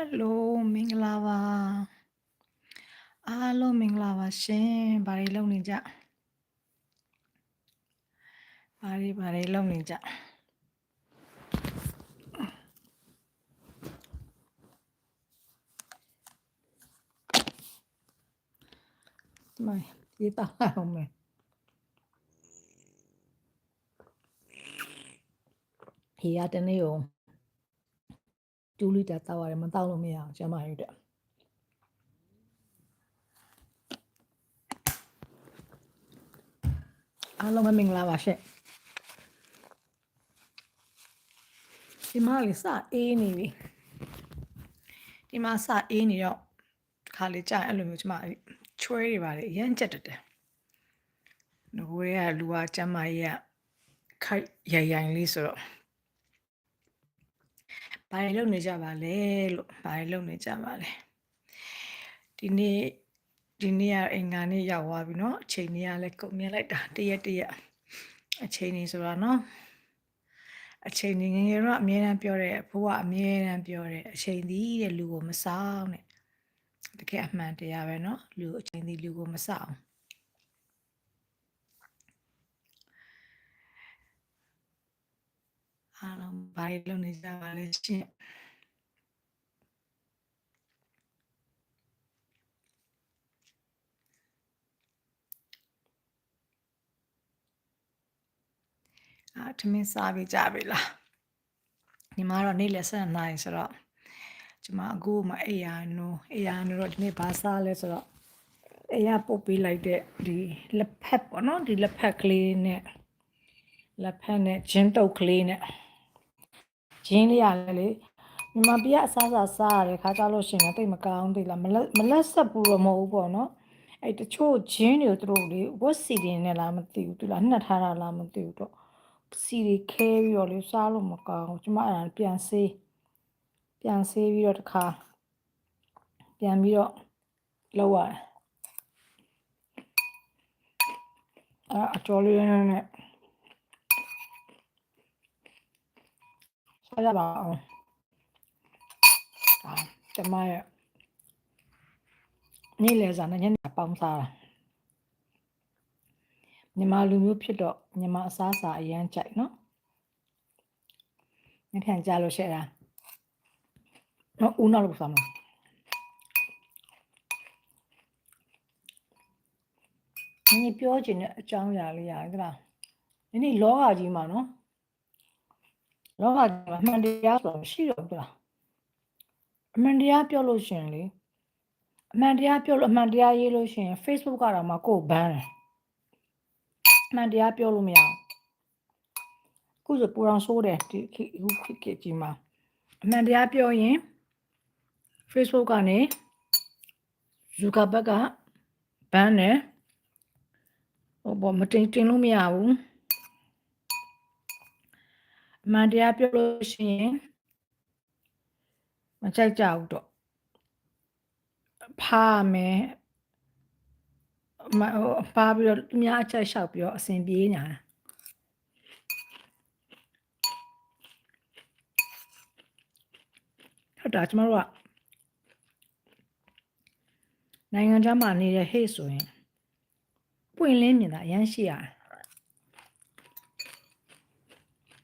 ဟယ်လိုမင်္ဂလာပါအားလုံးမင်္ဂလာပါရှင်ဘာတွေလုပ်နေကြဘာတွေဘာတွေလုပ်နေကြဒီမရေးတောင်းအောင်မယ်ဟေးရတနေ့ကို 2လီတာတောက်ရတယ်မတောက်လို့မရအောင်ကျမရတဲ့အားလုံးပဲမင်္ဂလာပါရှင့်ဒီမှာလေစအေးနေပြီဒီမှာစအေးနေတော့ခါလေးကြာရင်အဲ့လိုမျိုးကျမချွဲတွေပါလေအရမ်းကြက်တက်တယ်ငိုရဲကလူကကျမကြီးကခိုက်ရိုင်ရိုင်လေးဆိုတော့ ဘာတွေလုပ်နေကြပါလဲလို့ဘာတွေလုပ်နေကြပါလဲဒီနေ့ဒီနေ့ကအင်္ဂါနေ့ရောက်သွားပြီเนาะအချိန်ကြီးကလည်းကုန်မြလိုက်တာတရက်တရက်အချိန်ကြီးဆိုတော့เนาะအချိန်ကြီးငယ်ငယ်တော့အမြဲတမ်းပြောတယ်ဘိုးကအမြဲတမ်းပြောတယ်အချိန်ဒီတဲ့လူကိုမဆောင်တဲ့တကယ်အမှန်တရားပဲเนาะလူအချိန်ဒီလူကိုမဆောင် အားလုံးဘာတွေလုပ်နေကြပါလဲရှင်အာထမင်းစားပြီးကြပြီလားညီမတော့နေ့လယ်7နာရီဆိုတော့ကျမအခုမှအိယာနိုးအိယာနိုးတော့ဒီနေ့ဘာစားလဲဆိုတော့အိယာပုတ်ပေးလိုက်တဲ့ဒီလက်ဖက်ပေါ့နော်ဒီလက်ဖက်ကလေးနဲ့လက်ဖက်နဲ့ဂျင်းတုပ်ကလေးနဲ့ ဂျင်းလေးရလဲလေညီမပြအစားစားစားရတယ်ခါကြလို့ရှင်လည်းတိတ်မကောင်းသေးလားမလက်မလက်ဆက်ဘူးတော့မဟုတ်ဘူးပေါ့နော်အဲ့တချို့ဂျင်းတွေကိုသူတို့လေဝက်စီတင်နဲ့လားမသိဘူးသူလားနှက်ထားတာလားမသိဘူးတော့စီတွေခဲပြီးတော့လေစားလို့မကောင်းဘူးကျမအဲ့ဒါပြန်ဆေးပြန်ဆေးပြီးတော့တခါပြန်ပြီးတော့လောက်ရတယ်အာအတော်လေးနဲ့ နဲ့စားရပါအောင်အာကျမရဲ့နေ့လယ်စာနဲ့ညနေပေါင်းစားတာမြန်မာလူမျိုးဖြစ်တော့မြန်မာအစားအစာအရန်ကြိုက်နော်ညထန်ကြလို့ရှိရတာနော်ဦးနောက်လို့စားမှာနင်ပြောချင်တဲ့အကြောင်းအရာလေးရတယ်ကလားဒီနေ့လောကကြီးမှာနော် လောကကြီးမှာအမှန်တရားဆိုမရှိတော့ဘူးလားအမှန်တရားပြောလို့ရှိရင်လေအမှန်တရားပြောလို့အမှန်တရားရေးလို့ရှိရင် Facebook ကတော့မှကိုယ်ဘန်းတယ်အမှန်တရားပြောလို့မရဘူးခုဆိုပူအောင်ဆိုးတယ်ဒီခုခေတ်ကြီးမှာအမှန်တရားပြောရင် Facebook ကနေဇူကာဘက်ကဘန်းတယ်ဟိုဘောမတင်တင်လို့မရဘူး အမှန်တရားပြောလို့ရှိရင်မကြိုက်ကြဘူးတော့ဖားမယ်မဟိုဖားပြီးတော့သူများအချက်လျှောက်ပြီးတော့အစဉ်ပြေးညာဟုတ်တာကျမတို့ကနိုင်ငံခြားမှာနေတဲ့ဟေ့ဆိုရင်ပွင့်လင်းမြင်တာအရန်ရှိရတယ်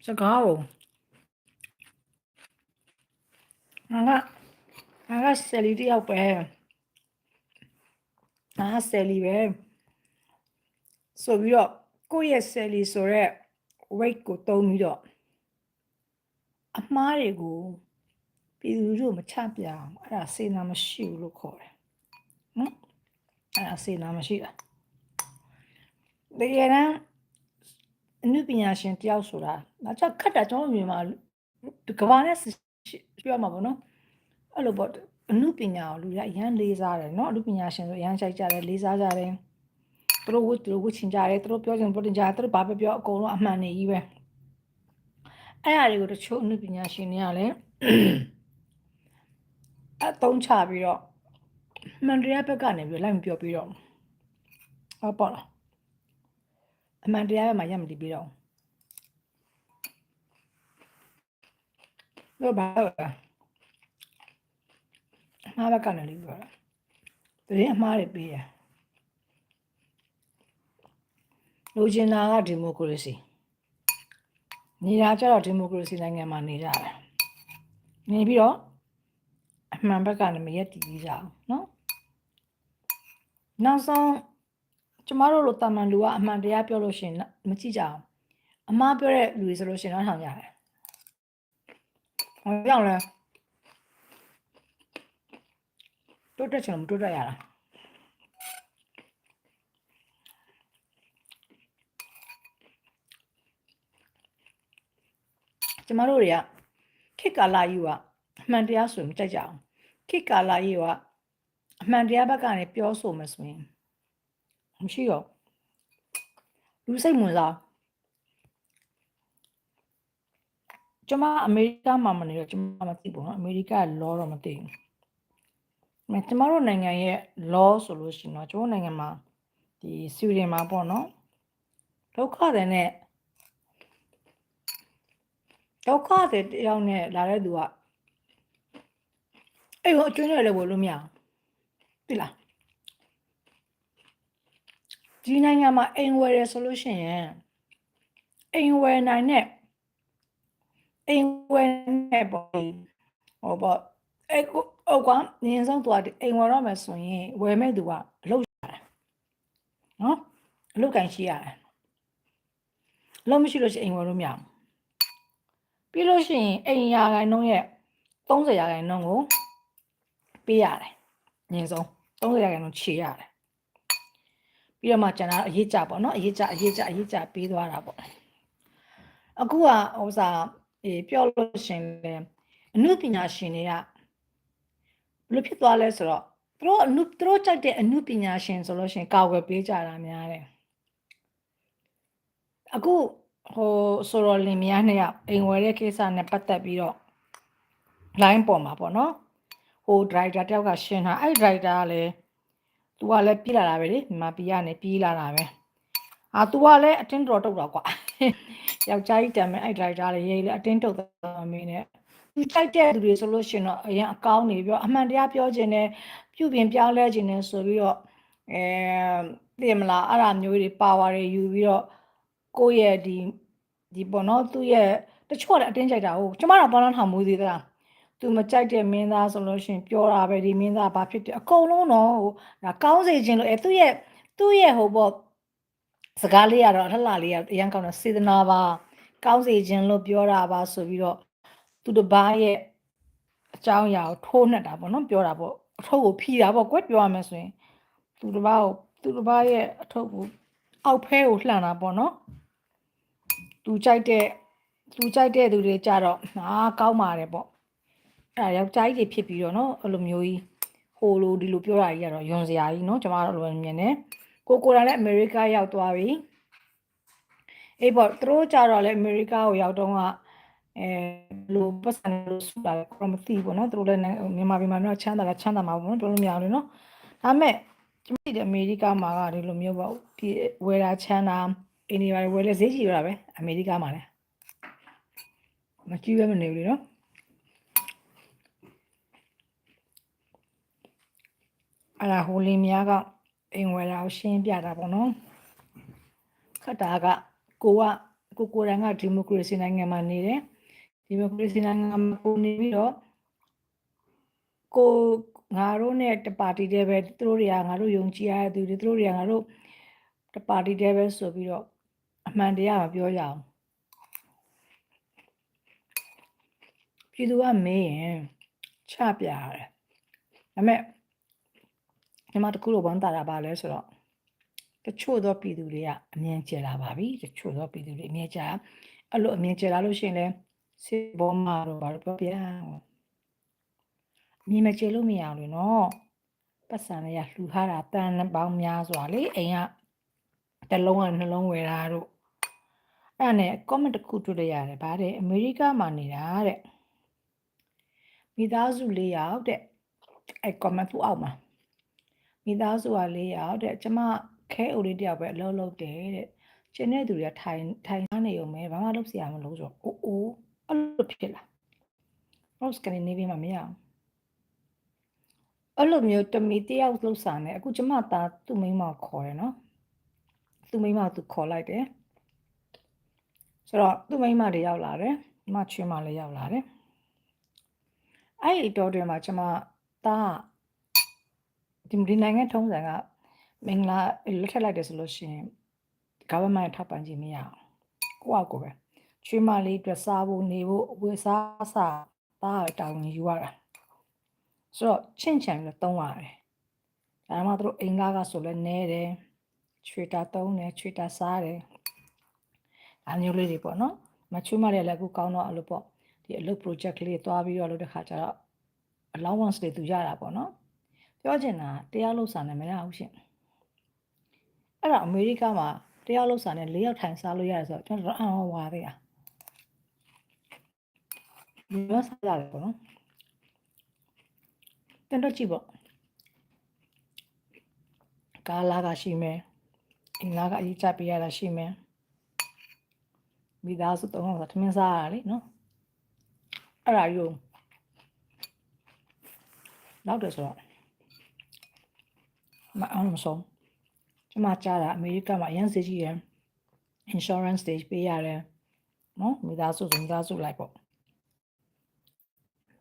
စကားကိုငါကငါကဆယ်လီတယောက်ပဲငါကဆယ်လီပဲဆိုပြီးတော့ကိုယ့်ရဲ့ဆယ်လီဆိုတော့ weight ကိုတုံးပြီးတော့အမားတွေကိုပြည်သူတို့မချပြအောင်အဲ့ဒါစေနာမရှိဘူးလို့ခေါ်တယ်နော်အဲ့ဒါစေနာမရှိတာတကယ်တမ်း အနုပညာရှင်တယောက်ဆိုတာငါကြောက်ခက်တာကျွန်တော်မြင်မှာကဘာနဲ့ပြောမှာပေါ့နော်အဲ့လိုပေါ့အနုပညာကိုလူတွေအရန်လေးစားတယ်နော်အနုပညာရှင်ဆိုအရန်ဆိုင်ကြတယ်လေးစားကြတယ်သူတို့ဝတ်သူတို့ဝတ်ချင်ကြတယ်သူတို့ပြောချင်ပြောတင်ကြတယ်သူတို့ဘာပဲပြောအကုန်လုံးအမှန်နေကြီးပဲအဲ့အရာတွေကိုတချို့အနုပညာရှင်တွေကလည်းအတုံးချပြီးတော့မှန်တရားဘက်ကနေပြီးလိုက်မပြောပြီးတော့ဟောပေါ့လား အမှန်တရားဘက်မှာရမတည်ပြီးတော့တော့ဘာလဲမှားဘက်ကနေလေးပြောတာသတင်းအမှားတွေပေးတယ်လူကျင်တာကဒီမိုကရေစီနေတာကျတော့ဒီမိုကရေစီနိုင်ငံမှာနေကြတယ်နေပြီးတော့အမှန်ဘက်ကနေမရက်တည်ပြီးကြအောင်နော်နောက်ဆုံး ကျမတို့လိုတာမန်လူကအမှန်တရားပြောလို့ရှရင်မကြည့်ကြအောင်အမှားပြောတဲ့လူတွေဆိုလို့ရှရင်တော့ထောင်ကြတယ်ဟောကြောင့်လဲတိုးတက်ချင်လို့မတိုးတက်ရတာကျမတို့တွေကခေတ်ကာလကြီးကအမှန်တရားဆိုရင်မကြိုက်ကြအောင်ခေတ်ကာလကြီးကအမှန်တရားဘက်ကနေပြောဆိုမှဆိုရင် မရှိတော့လူစိတ်ဝင်စားကျမအမေရိကမှာမနေတော့ကျမမသိဘူးနော်အမေရိကလောတော့မသိဘူးမကျမတို့နိုင်ငံရဲ့ law ဆိုလို့ရှိရင်တော့ကျမတို့နိုင်ငံမှာဒီဆွီဒင်မှာပေါ့နော်ဒုက္ခတွေနဲ့ဒုက္ခတွေတယောက်နဲ့လာတဲ့သူကအဲ့ဟိုအကျွန်းတွေလည်းဝင်လို့မရအောင်သိလား ဒီနိုင်ငံမှာအိမ်ဝယ်ရဆိုလို့ရှိရင်အိမ်ဝယ်နိုင်တဲ့အိမ်ဝယ်နဲ့ပေါ့ဟောပေါ့အဲ့ကိုဟုတ်ကနေဆုံးသွားအိမ်ဝယ်တော့မယ်ဆိုရင်ဝယ်မဲ့သူကအလုပ်ရတယ်နော်အလုပ်ကန်ရှိရတယ်အလုပ်မရှိလို့ရှိရင်အိမ်ဝယ်လို့မရဘူးပြီးလို့ရှိရင်အိမ်ရာခိုင်နှုန်းရဲ့30ရာခိုင်နှုန်းကိုပေးရတယ်ညင်ဆုံး30ရာခိုင်နှုန်းခြေရတယ် ပြီးတော့မှကျန်တာအရေးကြပေါ့နော်အရေးကြအရေးကြအရေးကြပေးသွားတာပေါ့အခုကဟိုစားအေးပြောလို့ရှင်လေအမှုပညာရှင်တွေကဘယ်လိုဖြစ်သွားလဲဆိုတော့သူတို့အမှုသူတို့ကြိုက်တဲ့အမှုပညာရှင်ဆိုလို့ရှင်ကာဝယ်ပေးကြတာများတယ်အခုဟိုဆိုတော့လင်မယားနှစ်ယောက်အိမ်ဝယ်တဲ့ကိစ္စနဲ့ပတ်သက်ပြီးတော့ line ပေါ်မှာပေါ့နော်ဟို driver တယောက်ကရှင်းတာအဲ့ driver ကလည်း သူကလည်းပြေးလာတာပဲလေမြန်မာပြည်ကနေပြေးလာတာပဲအာသူကလည်းအတင်းတော်တုတ်တော့ကွာယောက်ျားကြီးတမ်းမဲ့အဲ့ driver လည်းရေးလေအတင်းတုတ်သွားမင်းနဲ့သူတိုက်တဲ့သူတွေဆိုလို့ရှင်တော့အရင်အကောင်းနေပြောအမှန်တရားပြောခြင်းနဲ့ပြုပြင်ပြောင်းလဲခြင်းနဲ့ဆိုပြီးတော့အဲသိမလားအဲ့ဒါမျိုးတွေပါဝါတွေယူပြီးတော့ကိုယ့်ရဲ့ဒီဒီပေါ့နော်သူ့ရဲ့တချို့ကအတင်းကြိုက်တာဟုတ်ကျမတော့ဘောလုံးထောင်မူသေးသလား သူမကြိုက်တဲ့မင်းသားဆိုလို့ရှင်ပြောတာပဲဒီမင်းသားဘာဖြစ်တယ်အကုန်လုံးတော့ဟိုဒါကောင်းစေခြင်းလို့အဲသူ့ရဲ့သူ့ရဲ့ဟိုပေါ့စကားလေးကတော့လှလှလေးရအရန်ကောင်းတာစေတနာပါကောင်းစေခြင်းလို့ပြောတာပါဆိုပြီးတော့သူတစ်ပါးရဲ့အကြောင်းအရာကိုထိုးနှက်တာပေါ့နော်ပြောတာပေါ့အထုပ်ကိုဖြီးတာပေါ့ကွက်ပြောရမယ်ဆိုရင်သူတစ်ပါးကိုသူတစ်ပါးရဲ့အထုပ်ကိုအောက်ဖဲကိုလှန်တာပေါ့နော်သူကြိုက်တဲ့သူကြိုက်တဲ့သူတွေကြတော့ဟာကောင်းပါတယ်ပေါ့ အဲ့ဒါယောက်ျားကြီးတွေဖြစ်ပြီးတော့နော်အဲ့လိုမျိုးကြီးဟိုလိုဒီလိုပြောတာကြီးကတော့ယွန်စရာကြီးနော်ကျွန်မတို့လိုမြင်တယ်ကိုကိုယ်တိုင်လည်းအမေရိကရောက်သွားပြီအေးပေါ့သူတို့ကြတော့လည်းအမေရိကကိုရောက်တော့ကအဲလိုပတ်စံလို့ဆိုတာကတော့မသိဘူးနော်သူတို့လည်းမြန်မာပြည်မှာတော့ချမ်းသာတာချမ်းသာမှာပေါ့နော်တို့လိုမရဘူးနော်ဒါပေမဲ့ကျွန်မတို့အမေရိကမှာကဒီလိုမျိုးပေါ့ဝယ်တာချမ်းသာအင်းဒီပါဝယ်လဲဈေးကြီးရတာပဲအမေရိကမှာလည်းမကြည့်ရမနေဘူးလေနော် အဲ့ဒါဟိုလင်းများကအိမ်ဝယ်တာကိုရှင်းပြတာပေါ့နော်ခတ်တာကကိုကကိုကိုရန်ကဒီမိုကရေစီနိုင်ငံမှာနေတယ်ဒီမိုကရေစီနိုင်ငံမှာကိုနေပြီးတော့ကိုငါတို့နဲ့တပါတီတည်းပဲသူတို့တွေကငါတို့ယုံကြည်ရတဲ့သူတွေသူတို့တွေကငါတို့တပါတီတည်းပဲဆိုပြီးတော့အမှန်တရားမပြောရအောင်ပြည်သူကမေးရင်ချပြရတယ်ဒါပေမဲ့ ညီမတခုလိုဝန်တာတာပါလဲဆိုတော့တချို့သောပြည်သူတွေကအမြင်ကျလာပါပြီတချို့သောပြည်သူတွေအမြင်ကျအဲ့လိုအမြင်ကျလာလို့ရှိရင်လဲစေဘောမှာတော့ဘာလို့ပြောပြအမြင်မကျလို့မရဘူးနော်ပတ်စံလေးကလှူထားတာတန်ပေါင်းများစွာလေအိမ်ကတစ်လုံးကနှလုံးဝယ်တာတို့အဲ့နဲ့ comment တစ်ခုတွေ့ရရတယ်ဗါတဲ့အမေရိကမှာနေတာတဲ့မိသားစု၄ယောက်တဲ့အဲ့ comment သူအောက်မှာ မိသားစုက၄ယောက်တဲ့ကျမခဲအိုလေးတယောက်ပဲအလုပ်လုပ်တယ်တဲ့ကျင်းတဲ့သူတွေကထိုင်ထိုင်နေုံပဲဘာမှလုပ်စရာမလိုဆိုအိုးအိုးအဲ့လိုဖြစ်လာ Rose ကနေနေပြီးမှမရအောင်အဲ့လိုမျိုးတမီတယောက်လှုပ်ဆောင်နေအခုကျမသားသူ့မိန်းမခေါ်တယ်နော်သူ့မိန်းမသူခေါ်လိုက်တယ်ဆိုတော့သူ့မိန်းမတွေရောက်လာတယ်ကျမချွေးမလည်းရောက်လာတယ်အဲ့ဒီတော့တွင်မှာကျမသား ဒီဒီနိုင်ငံထုံးစံကမင်္ဂလာလွတ်ထက်လိုက်တယ်ဆိုလို့ရှိရင် government ထောက်ပံ့ခြင်းမရအောင်ကိုယ့်အကိုပဲချွေးမလေးအတွက်စားဖို့နေဖို့အဝယ်စားစားသားရတာဝန်ယူရတာဆိုတော့ချင့်ချံပြီးတော့တုံးရတယ်ဒါမှမဟုတ်အိမ်ကားကဆိုလဲနဲတယ်ချွေတာတုံးတယ်ချွေတာစားတယ်အမျိုးလေးတွေပေါ့နော်မချွေးမလေးလည်းအခုကောင်းတော့အဲ့လိုပေါ့ဒီအလုပ် project ကလေးတွားပြီးတော့လုပ်တဲ့ခါကျတော့ allowance တွေသူရတာပေါ့နော် ပြောချင်တာတရားလို့စာနဲ့မရဘူးရှင်အဲ့တော့အမေရိကမှာတရားလို့စာနဲ့၄ယောက်ထိုင်စားလို့ရတယ်ဆိုတော့ကျွန်တော်အံ့ဩဝါသေးတာဒီမှာစားရတယ်ပေါ့နော်တင်တော့ကြည့်ပေါ့ကာလာကရှိမယ်အင်္ဂါကအရေးချပေးရတာရှိမယ်မိသားစုတုံးတော့သမင်းစားရတာလေနော်အဲ့ဒါယူနောက်တယ်ဆိုတော့ မအောင်မဆုံးကျမကြားတာအမေရိကမှာအရင်စစ်ကြီးရယ် insurance တွေပေးရတယ်နော်မိသားစုဆိုမိသားစုလိုက်ပေါ့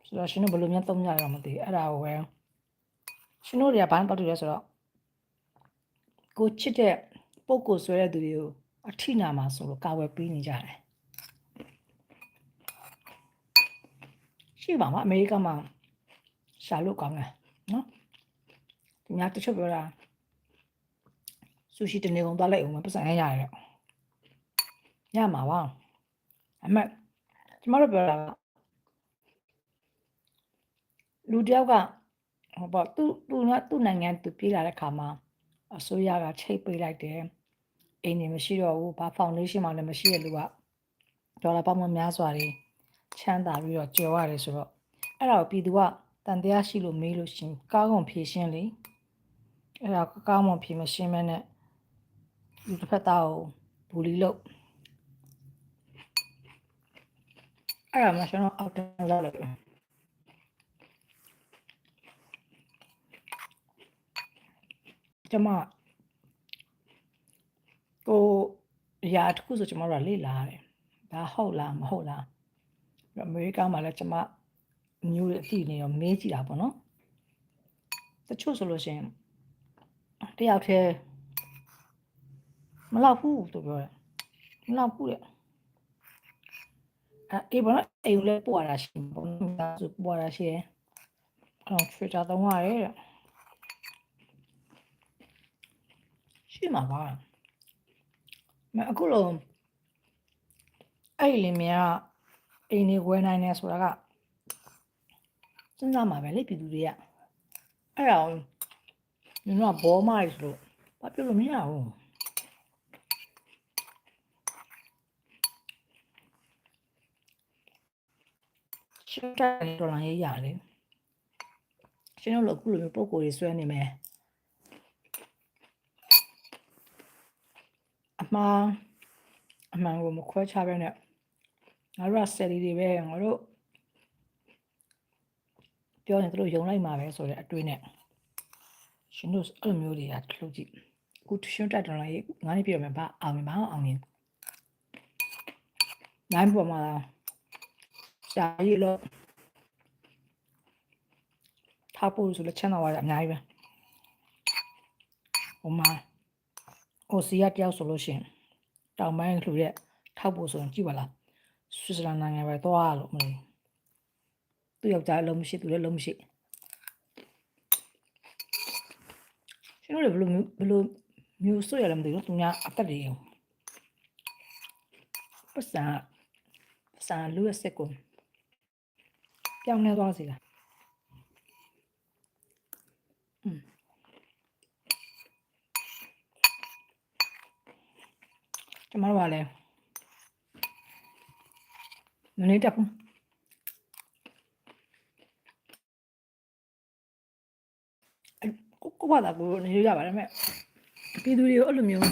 ဆိုတော့ရှင်တို့ဘယ်လိုများသုံးကြရအောင်မသိအဲ့ဒါကိုပဲရှင်တို့တွေကဘာမှပတ်တူလဲဆိုတော့ကိုချစ်တဲ့ပုံကိုဆွဲတဲ့သူတွေကိုအထိနာမှာဆိုလို့ကာဝယ်ပေးနေကြတယ်ရှိပါမှာအမေရိကမှာရှာလို့ကောင်းတယ်နော် ဒီများတချို့ပြောတာဆူရှီတနေကုန်သွားလိုက်အောင်မပတ်စံရရတယ်ရမှာပါအမကျမတို့ပြောတာကလူတယောက်ကဟောပေါ့သူသူကသူ့နိုင်ငံသူပြေးလာတဲ့ခါမှာအစိုးရကချိတ်ပေးလိုက်တယ်အိမ်နေမရှိတော့ဘူးဘာဖောင်ဒေးရှင်းမှလည်းမရှိတဲ့လူကဒေါ်လာပေါင်းများစွာတွေချမ်းသာပြီးတော့ကြော်ရတယ်ဆိုတော့အဲ့ဒါကိုပြည်သူကတန်တရားရှိလို့မေးလို့ရှင်ကားကုန်ဖြည့်ရှင်းလေ အဲ့ဒါကားမဖြည့်မရှင်းမဲနဲ့လူတစ်ဖက်သားကိုဘူလီလို့အဲ့ဒါမှကျွန်တော်အောက်တန်းလောက်လို့ကျမကိုရာတစ်ခုဆိုကျမတို့ကလေ့လာရတယ်ဒါဟုတ်လားမဟုတ်လားအမေရိကန်မှာလည်းကျမမျိုးတွေအတိနေရောမေးကြည့်တာပေါ့နော်တချို့ဆိုလို့ရှိရင် တယောက်တည်းမလောက်ဘူးသူပြောတယ်မလောက်ဘူးတဲ့အဲအေးဘာလို့အိမ်လဲပို့ရတာရှိဘောဒါဆိုပို့ရတာရှိတယ်အော် Twitter သုံးရတယ်တဲ့ရှိမှာပါမအခုလုံးအဲ့ဒီလင်မယားအိမ်နေဝယ်နိုင်တယ်ဆိုတာကစဉ်းစားမှာပဲလေပြည်သူတွေကအဲ့ဒါကို ညတော့ဘောမိုက်ဆိုလို့ဘာပြောလို့မရဘူးရှင်းတဲ့ဒေါ်လာရေးရတယ်ရှင်းလို့အခုလိုမျိုးပုံကိုယ်တွေဆွဲနေမယ်အမှားအမှန်ကိုမခွဲခြားပဲနဲ့ငါတို့ကဆယ်လီတွေပဲငါတို့ပြောရင်သူတို့ယုံလိုက်မှာပဲဆိုတဲ့အတွေးနဲ့ ရှင်တို့အဲ့လိုမျိုးတွေကလှုပ်ကြည့်အခုရှင်တက်တော်လိုက်ငါးနှစ်ပြည့်မယ်ဘာအောင်မအောင်အောင်ရင်နိုင်ပေါ်မှာရှားရည်လို့ထားဖို့ဆိုလဲချမ်းသာသွားတယ်အများကြီးပဲဟိုမှာဟိုစီရတယောက်ဆိုလို့ရှိရင်တောင်ပိုင်းလှူတဲ့ထောက်ဖို့ဆိုရင်ကြည့်ပါလားဆွစ်ဇာလန်နိုင်ငံပဲသွားလို့မလို့သူ့ယောက်ျားလုံးမရှိသူလည်းလုံးမရှိ ကျွန်တော်လည်းဘယ်လိုဘယ်လိုမျိုးဆွရလဲမသိဘူးသူများအသက်တွေပတ်စံပတ်စံလူရဲ့စက်ကိုပြောင်းနေသွားစီလားอืมကျမတို့ကလည်းမနေတတ်ဘူးကိုကို ဘာသာကိုနေရပါတယ်မဲ့ပြည်သူတွေကိုအဲ့လိုမျိုး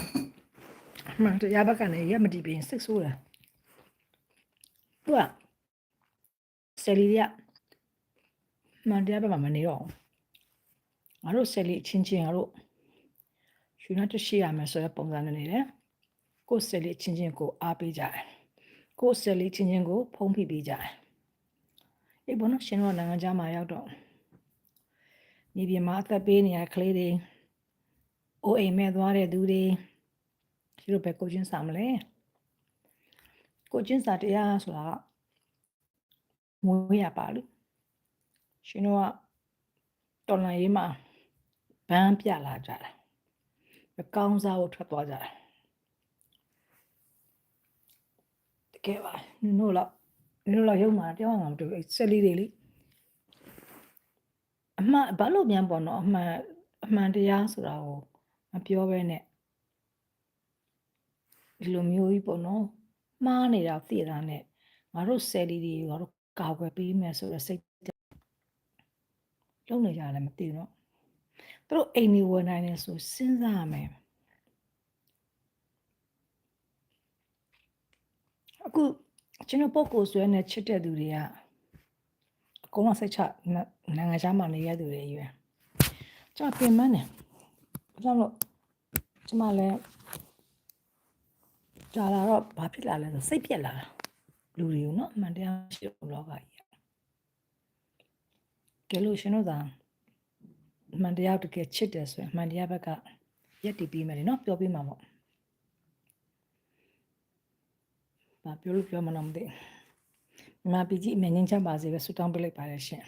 မှန်တရားဘက်ကနေရက်မတီးပြီးစိတ်ဆိုးတယ်သူကဆယ်လီတွေကမှန်တရားဘက်မှာမနေတော့ဘူးငါတို့ဆယ်လီအချင်းချင်းငါတို့ယူနိုက်တက်ရှိရမယ်ဆိုတဲ့ပုံစံနဲ့နေတယ်ကိုယ်ဆယ်လီအချင်းချင်းကိုအားပေးကြတယ်ကိုယ်ဆယ်လီအချင်းချင်းကိုဖုံးဖိပေးကြတယ်အေးဘောနော်ရှင်တို့ကနိုင်ငံခြားမှာရောက်တော့ မြေပြင်မှာအသက်ပေးနေရကလေးတွေအိုးအိမ်မဲ့သွားတဲ့သူတွေဒီလိုပဲကိုချင်းစာမလဲကိုချင်းစာတရားဆိုတာကမွေးရပါလို့ရှင်တို့ကတော်လန်ရေးမှာဘန်းပြလာကြတာအကောင်းစားကိုထွက်သွားကြတာတကယ်ပါနင်တို့တော့နင်တို့တော့ရုံမှာတယောက်မှမတူဘူးဆက်လီတွေလေ အမှန်ဘာလို့မြန်ပေါ့နော်အမှန်အမှန်တရားဆိုတာကိုမပြောဘဲနဲ့ဒီလိုမျိုးကြီးပေါ့နော်မှားနေတာသိတာနဲ့ငါတို့ဆယ်လီတွေငါတို့ကာကွယ်ပေးမယ်ဆိုတော့စိတ်လုံးနေကြတယ်မသိဘူးနော်သူတို့အိမ်ကြီးဝင်နိုင်တယ်ဆိုစဉ်းစားရမယ်အခုကျွန်တော်ပုတ်ကိုဆွဲနဲ့ချစ်တဲ့သူတွေကအ ကုန်လုံးစိတ်ချနိုင်ငံခြားမှာနေရသူတွေကြီးပဲကျွန်တော်ပြင်မနေဘာကြောင့်လို့ကျွန်မလည်းကြာလာတော့ဘာဖြစ်လာလဲဆိုစိတ်ပြက်လာတာလူတွေကိုနော်အမှန်တရားရှိတဲ့လောကကြီးကဲလို့ရှင်တို့သာအမှန်တရားတကယ်ချစ်တယ်ဆိုရင်အမှန်တရားဘက်ကရက်တည်ပြီးမယ်လေနော်ပြောပြမှာပေါ့ဘာပြောလို့ပြောမှတော့မသိဘူး မြန်မာပြည်ကြီးအမြင်ချင်းချမ်းပါစေပဲဆုတောင်းပေးလိုက်ပါတယ်ရှင်